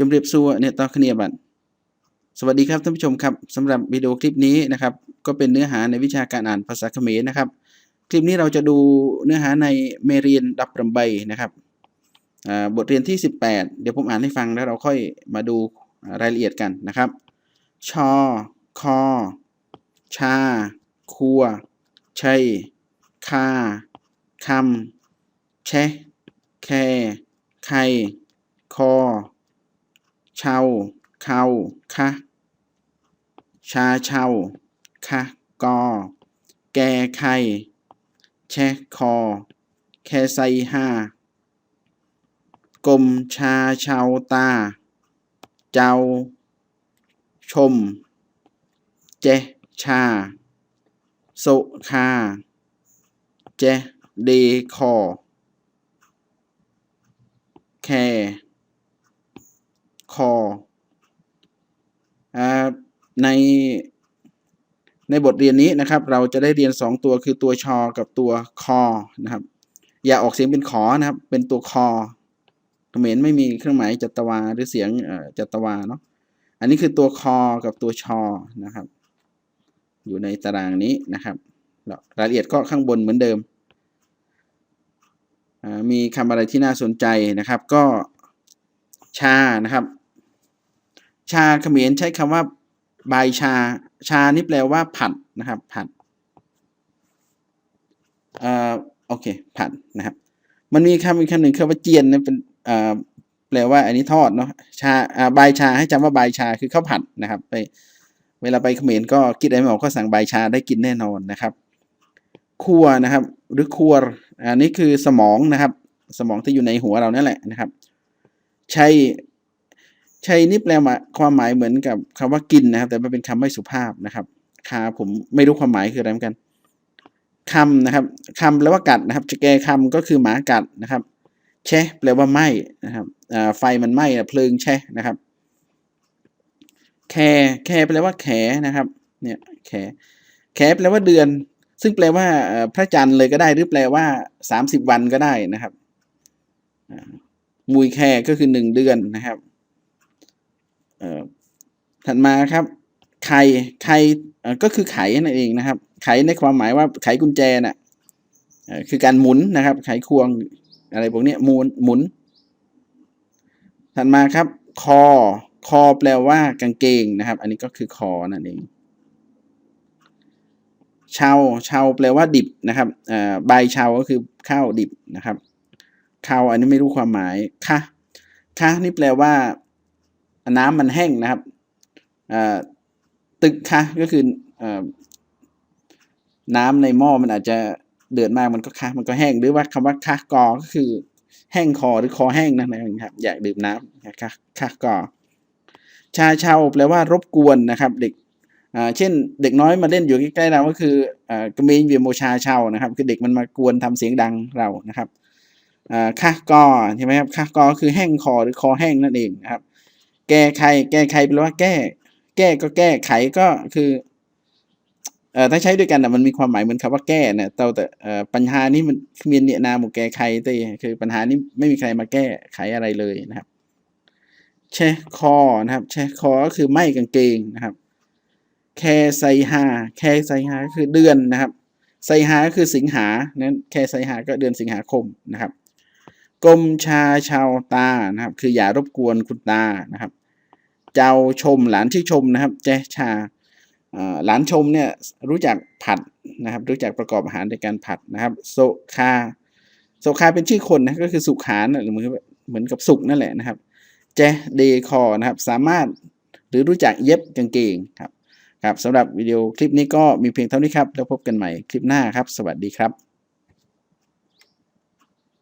จมเรียบซัวเนี่ยต่อคเนียบัตสวัสดีครับท่านผู้ชมครับสำหรับวิดีโอคลิปนี้นะครับ ก็เป็นเนื้อหาในวิชาการอ่านภาษาเขมรนะครับ คลิปนี้เราจะดูเนื้อหาในเมเรียนดับรำใบนะครับบทเรียนที่ 18 เดี๋ยวผมอ่านให้ฟังแล้วเราค่อยมาดูรายละเอียดกันนะครับ ชอ คอ ชาครัว ชัย คา คำ แชแคไข่คอ เชาเขาคะชาเชาคะกอ แกไข่แชคอ แคไซห้ากลมชาเชาตา เจ้า ชม เจชาโซคา เจเดคอ แคคออ่า ในในบทเรียนนี้นะครับ เราจะได้เรียน 2 ตัวคือตัวชอกับตัวคอนะครับ อย่าออกเสียงเป็นขอนะครับ เป็นตัวคอเขมรไม่มีเครื่องหมายจัตวาหรือเสียงจัตวาเนาะอันนี้คือตัวคอกับตัวชอนะครับ อยู่ในตารางนี้นะครับรายละเอียดก็ข้างบนเหมือนเดิม มีคำอะไรที่น่าสนใจนะครับ ก็ชานะครับ ชาเขมรใช้คำว่า ใบชา ชานี่แปลว่าผัดนะครับ ผัดเอ่อโอเค ผัดนะครับ มันมีคำอีกคำหนึ่งคำว่าเจียนนะเป็นเอ่อแปลว่าอันนี้ทอดเนาะชาอ่าใบชาให้จำว่าใบชาคือข้าวผัดนะครับ ไป เวลาไปเขมรก็คิดอะไรไม่ออกก็สั่งใบชาได้กินแน่นอนนะครับคัวนะครับ หรือคัวอันนี้คือสมองนะครับ สมองที่อยู่ในหัวเรานั่นแหละนะครับ ใช้ ชัยนี่แปลมาความหมายเหมือนกับคำว่ากินนะครับ แต่มันเป็นคำไม่สุภาพนะครับคาผมไม่รู้ความหมายคืออะไรเหมือนกันคำนะครับคำแปลว่ากัดนะครับจะแกคำก็คือหมากัดนะครับแช่แปลว่าไหมนะครับไฟมันไหม้เพลิงแช่นะครับ แคแคแปลว่าแขนะครับ เนี่ยแขแขแปลว่าเดือน ซึ่งแปลว่าพระจันทร์เลยก็ได้ หรือแปลว่าสามสิบวันก็ได้นะครับมุยแคก็คือหนึ่งเดือนนะครับ ถัดมาครับ ไข่ไข่ก็คือไขนั่นเองนะครับ ไขในความหมายว่าไขกุญแจน่ะคือการหมุนนะครับ ไขควงอะไรพวกนี้หมุนหมุน ถัดมาครับ คอ คอแปลว่ากางเกงนะครับ อันนี้ก็คือคอนั่นเองเชาเชาแปลว่าดิบนะครับใบเชาก็คือข้าวดิบนะครับข้าวอันนี้ไม่รู้ความหมายค่ะค่ะนี่แปลว่า น้ำมันแห้งนะครับตึกคะก็คือน้ำในหม้อมันอาจจะเดือดมากมันก็คะมันก็แห้งหรือว่าคำว่าคะกอก็คือ แห้งคอหรือคอแห้งนั่นเองครับ อยากดื่มน้ำนะคะคะกอชาเชาแปลว่ารบกวนนะครับเด็กเช่นเด็กน้อยมาเล่นอยู่ใกล้ๆเราก็คือกระเมงเวียโมชาเชานะครับ คือเด็กมันมากวนทำเสียงดังเรานะครับค่ากอใช่ไหมครับค่ากอคือแห้งคอหรือคอแห้งนั่นเองนะครับ แก้ไข แก้ไขแปลว่าแก้ แก้ก็แก้ไขก็คือเอ่อถ้าใช้ด้วยกันนะมันมีความหมายเหมือนคำว่าแก้นี่ยแต่แต่เอ่อปัญหานี้มันมีเนียนาหมู่แก้ไขแต่คือปัญหานี้ไม่มีใครมาแก้ไขอะไรเลยนะครับแช่คอนะครับแช่คอก็คือไม่กางเกงนะครับ แคไซฮาแคไซฮาก็คือเดือนนะครับไซฮาก็คือสิงหานั้นแคไซฮาก็เดือนสิงหาคมนะครับกรมชาชาวตานะครับ คืออย่ารบกวนคุณตานะครับ เจ้าชมหลานชื่อชมนะครับแจชาหลานชมเนี่ยรู้จักผัดนะครับรู้จักประกอบอาหารในการผัดนะครับโซคาโซคาเป็นชื่อคนนะก็คือสุขานหรือเหมือนเหมือนกับสุกนั่นแหละนะครับแจเดคอนะครับสามารถหรือรู้จักเย็บกางเกงครับครับสำหรับวิดีโอคลิปนี้ก็มีเพียงเท่านี้ครับ แล้วพบกันใหม่คลิปหน้าครับ สวัสดีครับ